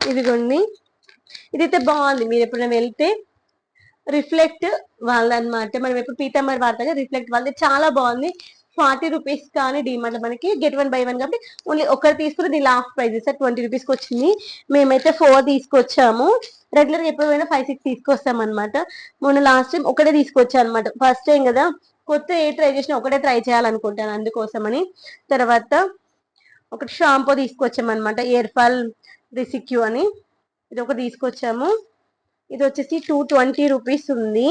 ఇదిగోండి. ఇదైతే బాగుంది. మీరు ఎప్పుడైనా వెళ్తే రిఫ్లెక్ట్ వాళ్ళనమాట. మనం ఎప్పుడు పీతమ్మర్ వాడతాం కదా రిఫ్లెక్ట్ వాళ్ళది. చాలా బాగుంది. ఫార్టీ రూపీస్ కానీ డిమాండ్ మనకి. గెట్ వన్ బై వన్ కాబట్టి ఓన్లీ ఒకరు తీసుకుని దీని లాస్ట్ ప్రైస్ సార్. ట్వంటీ రూపీస్కి వచ్చింది. మేమైతే ఫోర్ తీసుకొచ్చాము. రెగ్యులర్ ఎప్పుడైనా ఫైవ్ సిక్స్ తీసుకొస్తాం అనమాట మొన్న లాస్ట్ టైం ఒకటే తీసుకొచ్చాను అనమాట ఫస్ట్ టైం కదా. కొత్త ఏ ట్రై చేసినా ఒకటే ట్రై చేయాలనుకుంటాను అందుకోసమని. తర్వాత ఒకటి షాంపూ తీసుకొచ్చామన్నమాట. ఇయర్ ఫాల్ రిసిక్యూ అని ఇది ఒకటి తీసుకొచ్చాము. ఇది వచ్చేసి టూ ట్వంటీ రూపీస్ ఉంది.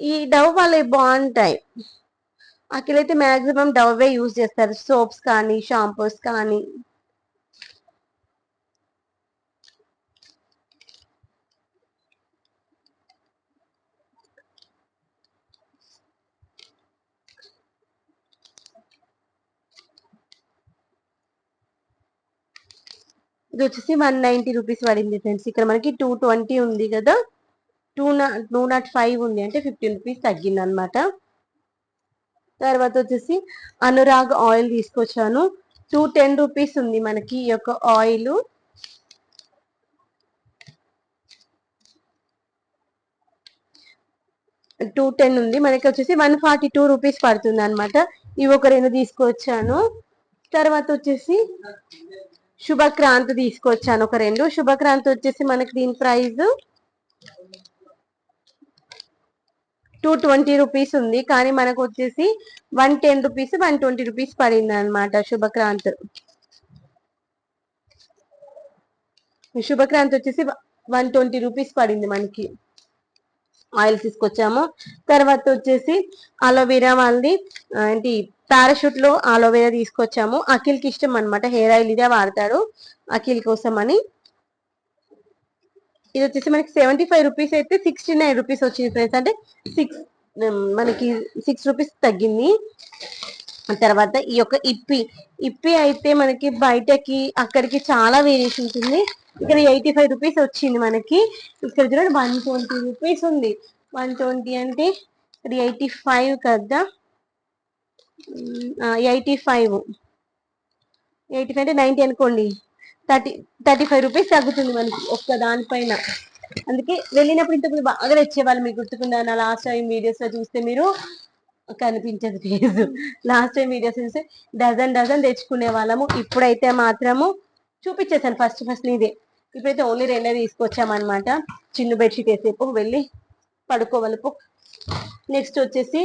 ఈ డవ్ వాళ్ళవి బాగుంటాయి. అఖిలైతే మ్యాక్సిమం డవ్వే యూజ్ చేస్తారు. సోప్స్ కానీ షాంపూస్ కానీ ఇది వచ్చేసి వన్ నైంటీ రూపీస్ పడింది ఫ్రెండ్స్ ఇక్కడ మనకి టూ ట్వంటీ ఉంది కదా. టూ నా టూ నాట్ ఫైవ్ ఉంది అంటే ఫిఫ్టీన్ రూపీస్ తగ్గింది అనమాట తర్వాత వచ్చేసి అనురాగ్ ఆయిల్ తీసుకొచ్చాను. టూ టెన్ రూపీస్ ఉంది మనకి ఈ యొక్క ఆయిల్ టూ టెన్ ఉంది. మనకి వచ్చేసి వన్ ఫార్టీ టూ రూపీస్ పడుతుంది అనమాట ఇవి ఒక రెండు తీసుకొచ్చాను. తర్వాత వచ్చేసి శుభక్రాంతి తీసుకొచ్చాను. ఒక రెండు. శుభక్రాంతి వచ్చేసి మనకి దీని ప్రైస్ టూ ట్వంటీ రూపీస్ ఉంది. కానీ మనకు వచ్చేసి one ten rupees one twenty rupees పడింది అనమాట శుభక్రాంత్. శుభక్రాంతి వచ్చేసి వన్ ట్వంటీ రూపీస్ పడింది మనకి. ఆయిల్ తీసుకొచ్చాము. తర్వాత వచ్చేసి అలోవెరా వాళ్ళది ఏంటి పారాషూట్లో అలోవెరా తీసుకొచ్చాము. అఖిల్కి ఇష్టం అన్నమాట. హెయిర్ ఆయిల్ ఇదే వాడతాడు అఖిల్ కోసం అని ఇది వచ్చేసి మనకి సెవెంటీ ఫైవ్ రూపీస్ అయితే సిక్స్టీ నైన్ రూపీస్ వచ్చింది ఫ్రెండ్స్. అంటే సిక్స్ మనకి సిక్స్ రూపీస్ తగ్గింది. తర్వాత ఈ యొక్క ఇప్పి ఇప్పి అయితే మనకి బయటకి అక్కడికి చాలా వేరియేషన్ ఉంటుంది. ఇక్కడ ఎయిటీ ఫైవ్ రూపీస్ వచ్చింది మనకి. ఇక్కడ చూడండి వన్ ట్వంటీ రూపీస్ ఉంది. వన్ ట్వంటీ అంటే ఇక్కడ ఎయిటీ ఫైవ్ కదా? ఎయిటీ ఫైవ్ ఎయిటీ ఫైవ్ అంటే నైంటీ అనుకోండి. థర్టీ థర్టీ ఫైవ్ రూపీస్ తగ్గుతుంది మనకి ఒక్క దానిపైన. అందుకే వెళ్ళినప్పుడు ఇంతకుముందు బాగా తెచ్చేవాళ్ళు మీకు గుర్తుకుందా నా లాస్ట్ టైం వీడియోస్లో చూస్తే మీరు. కనిపించదు ఫేస్ లాస్ట్ టైం వీడియోస్ చూస్తే డజన్ డజన్ తెచ్చుకునే వాళ్ళము. ఇప్పుడైతే మాత్రము చూపించేసాను ఫస్ట్ ఫస్ట్ ఇదే ఇప్పుడైతే ఓన్లీ రెండే తీసుకొచ్చామన్నమాట. చిన్న బెడ్షీట్ వేసేపు వెళ్ళి పడుకోవలపు నెక్స్ట్ వచ్చేసి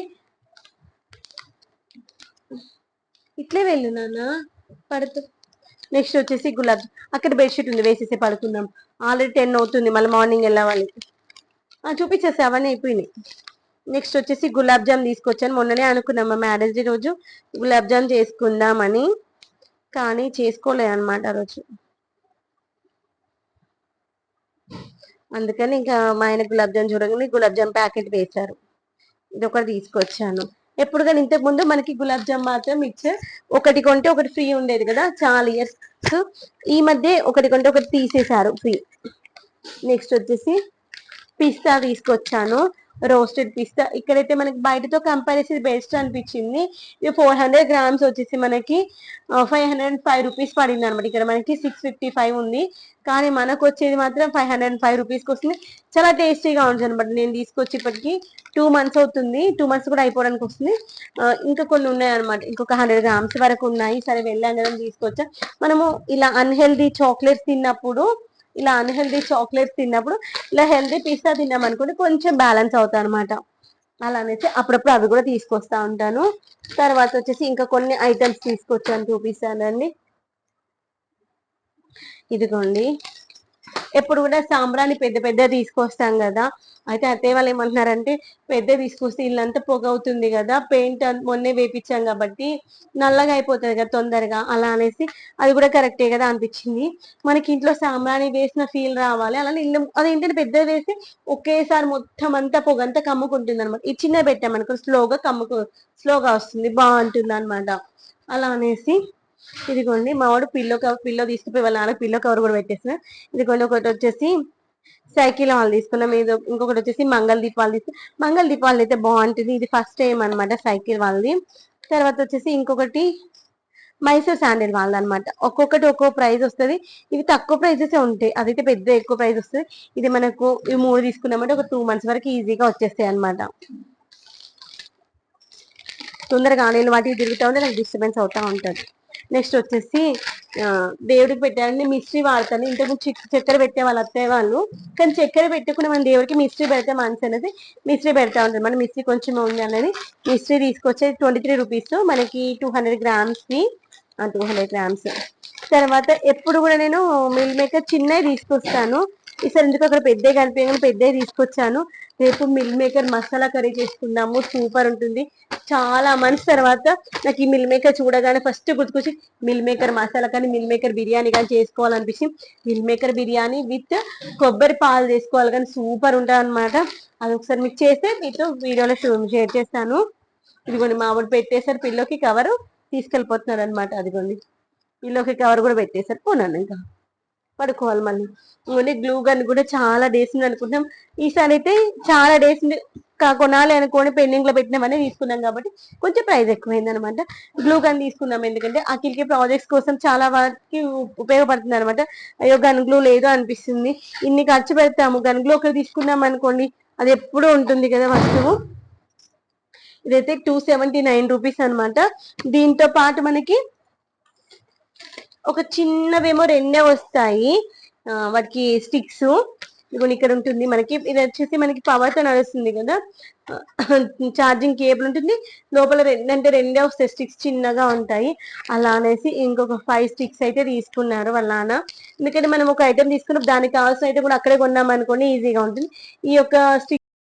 ఇట్లే వెళ్ళు నాన్న. పడుతూ. నెక్స్ట్ వచ్చేసి గులాబ్. అక్కడ బెడ్షీట్ ఉంది వేసేసి పడుకుందాం. ఆల్రెడీ టెన్ అవుతుంది మళ్ళీ మార్నింగ్ వెళ్ళవాలి ఆ, చూపించేసి అవన్నీ అయిపోయినాయి. నెక్స్ట్ వచ్చేసి గులాబ్ జామ్ తీసుకొచ్చాను. మొన్ననే అనుకున్నాం మా మ్యారేజ్ డే రోజు గులాబ్ జామ్ చేసుకుందామని కానీ చేసుకోలేదు అనమాట ఆ రోజు. అందుకని ఇంకా మా ఆయన గులాబ్ జామ్ చూడగానే గులాబ్ జామ్ ప్యాకెట్ వేశారు. ఇది ఒకటి తీసుకొచ్చాను. ఎప్పుడు కానీ ఇంతకు ముందు మనకి గులాబ్ జామ్ మాత్రం ఇచ్చే ఒకటి కొంటే ఒకటి ఫ్రీ ఉండేది కదా చాలా ఇయర్స్. ఈ మధ్య ఒకటి కొంటే ఒకటి తీసేశారు ఫ్రీ. నెక్స్ట్ వచ్చేసి పిస్తా తీసుకొచ్చాను. రోస్టెడ్ పిస్తా ఇక్కడైతే మనకి బయటతో కంపేర్ చేసేది బెస్ట్ అనిపించింది. ఇది ఫోర్ హండ్రెడ్ గ్రామ్స్ వచ్చేసి మనకి ఫైవ్ హండ్రెడ్ ఫైవ్ రూపీస్ పడింది అనమాట ఇక్కడ మనకి సిక్స్ ఫిఫ్టీ ఫైవ్ ఉంది. కానీ మనకు వచ్చేది మాత్రం ఫైవ్ హండ్రెడ్ ఫైవ్ రూపీస్కి వస్తుంది. చాలా టేస్టీగా ఉంటుంది అనమాట నేను తీసుకొచ్చి ఇప్పటికి టూ మంత్స్ అవుతుంది. టూ మంత్స్ కూడా అయిపోవడానికి వస్తుంది. ఇంకా కొన్ని ఉన్నాయి అనమాట ఇంకొక హండ్రెడ్ గ్రామ్స్ వరకు ఉన్నాయి. సరే వెళ్ళాం కదా తీసుకొచ్చా. మనము ఇలా అన్హెల్దీ చాక్లెట్స్ తిన్నప్పుడు ఇలా అన్హెల్దీ చాక్లెట్స్ తిన్నప్పుడు ఇలా హెల్దీ పిస్తా తిన్నాం అనుకోండి కొంచెం బ్యాలెన్స్ అవుతాయి అనమాట అలా అనేసి అప్పుడప్పుడు అవి కూడా తీసుకొస్తా ఉంటాను. తర్వాత వచ్చేసి ఇంకా కొన్ని ఐటమ్స్ తీసుకొచ్చాను చూపిస్తానండి. ఇదిగోండి. ఎప్పుడు కూడా సాంబ్రాణి పెద్ద పెద్ద తీసుకొస్తాం కదా. అయితే అత్తయ్య వాళ్ళు ఏమంటున్నారంటే పెద్ద తీసుకొస్తే ఇల్లంతా పొగ అవుతుంది కదా పెయింట్ మొన్నే వేపించాం కాబట్టి నల్లగా అయిపోతుంది కదా తొందరగా అలా అనేసి అది కూడా కరెక్టే కదా అనిపించింది. మనకి ఇంట్లో సాంబ్రాణి వేసిన ఫీల్ రావాలి. అలానే ఇల్లు అదేంటంటే పెద్ద వేసి ఒకేసారి మొత్తం అంతా పొగ అంతా కమ్ముకుంటుంది అనమాట ఈ చిన్న పెట్టామనుకో స్లోగా కమ్ముకు స్లోగా వస్తుంది బాగుంటుంది అనమాట అలా అనేసి ఇదిగోండి మా వాడు పిల్లో కవర్ పిల్లో తీసుకుపోయి వాళ్ళ నాన్న పిల్లో కవర్ కూడా పెట్టేసిన ఇదిగోండి ఒకటి వచ్చేసి సైకిల్ వాళ్ళు తీసుకున్నాం. ఇది ఇంకొకటి వచ్చేసి మంగళ దీపాలు తీసుకు మంగళ దీపాలు అయితే బాగుంటుంది. ఇది ఫస్ట్ టైం అనమాట సైకిల్ వాళ్ళది. తర్వాత వచ్చేసి ఇంకొకటి మైసూర్ శాండిల్ వాళ్ళది అనమాట ఒక్కొక్కటి ఒక్కొక్క ప్రైస్ వస్తుంది. ఇవి తక్కువ ప్రైజెస్ ఉంటాయి. అదైతే పెద్ద ఎక్కువ ప్రైస్ వస్తుంది. ఇది మనకు ఈ మూడు తీసుకున్నామంటే ఒక టూ మంత్స్ వరకు ఈజీగా వచ్చేస్తాయి అనమాట తొందరగా ఆన్లైన్ వాటికి తిరుగుతూ ఉంటే నాకు డిస్టర్బెన్స్ అవుతూ ఉంటుంది. నెక్స్ట్ వచ్చేసి దేవుడికి పెట్టాలని మిస్త్రీ వాడతాను. ఇంతకు చక్కెర పెట్టే వాళ్ళు అత్తయ్య వాళ్ళు. కానీ చక్కెర పెట్టకుండా మన దేవుడికి మిస్ట్రీ పెడితే మంచి అనేది మిస్త్రీ పెడతా ఉంటుంది మన మిస్త్రీ కొంచెం ఉంది అనేది మిస్త్రీ తీసుకొచ్చే ట్వంటీ త్రీ రూపీస్ మనకి టూ హండ్రెడ్ గ్రామ్స్ని టూ హండ్రెడ్ గ్రామ్స్ తర్వాత ఎప్పుడు కూడా నేను మిల్ మేకర్ చిన్నవి తీసుకొస్తాను. ఈసారి ఎందుకు అక్కడ పెద్దవి కనిపించగానే పెద్దవి తీసుకొచ్చాను. రేపు మిల్ మేకర్ మసాలా కర్రీ చేసుకుందాము సూపర్ ఉంటుంది. చాలా మంత్స్ తర్వాత నాకు ఈ మిల్ మేకర్ చూడగానే ఫస్ట్ గుర్తుకొచ్చి మిల్ మేకర్ మసాలా కానీ మిల్ మేకర్ బిర్యానీ కానీ చేసుకోవాలనిపించి మిల్ మేకర్ బిర్యానీ విత్ కొబ్బరి పాలు చేసుకోవాలి కానీ సూపర్ ఉంటుంది అనమాట అది ఒకసారి మీకు చేస్తే మీతో వీడియోలో షేర్ చేస్తాను. ఇదిగోండి మామిడి పెట్టేసారి పిల్లోకి కవర్ తీసుకెళ్ళిపోతున్నారు అనమాట అదిగోండి. పిల్లోకి కవర్ కూడా పెట్టేశారు. పోనాను ఇంకా పడుకోవాలి మళ్ళీ. ఓన్లీ గ్లూ గన్ కూడా చాలా డేస్ ఉంది అనుకుంటున్నాం. ఈసారి అయితే చాలా డేస్ ఉంది. కా- కొనాలి అనుకోని పెండింగ్లో పెట్టినామని తీసుకున్నాం కాబట్టి కొంచెం ప్రైస్ ఎక్కువైంది అనమాట గ్లూ గన్ తీసుకున్నాం ఎందుకంటే అఖిల్కి ప్రాజెక్ట్స్ కోసం చాలా వాటికి ఉపయోగపడుతుంది అనమాట అయ్యో గన్ గ్లూ లేదు అనిపిస్తుంది. ఇన్ని ఖర్చు పెడతాము. గన్ గ్లూ ఒకటి తీసుకున్నాం అనుకోండి అది ఎప్పుడూ ఉంటుంది కదా వస్తువు. ఇదైతే టూ సెవెంటీ నైన్ రూపీస్ అనమాట దీంతో పాటు మనకి ఒక చిన్నవేమో రెండే వస్తాయి. ఆ, వాటికి స్టిక్స్. ఇదిగోండి ఇక్కడ ఉంటుంది మనకి. ఇది వచ్చేసి మనకి పవర్తో నడుస్తుంది కదా. ఛార్జింగ్ కేబుల్ ఉంటుంది. లోపల రెండంటే రెండే వస్తాయి స్టిక్స్ చిన్నగా ఉంటాయి. అలా అనేసి ఇంకొక ఫైవ్ స్టిక్స్ అయితే తీసుకున్నారు వాళ్ళ నాన్న. ఎందుకంటే మనం ఒక ఐటెం తీసుకున్నప్పుడు దానికి కావాల్సిన ఐటెం కూడా అక్కడే కొన్నాం అనుకోండి ఈజీగా ఉంటుంది. ఈ యొక్క స్టిక్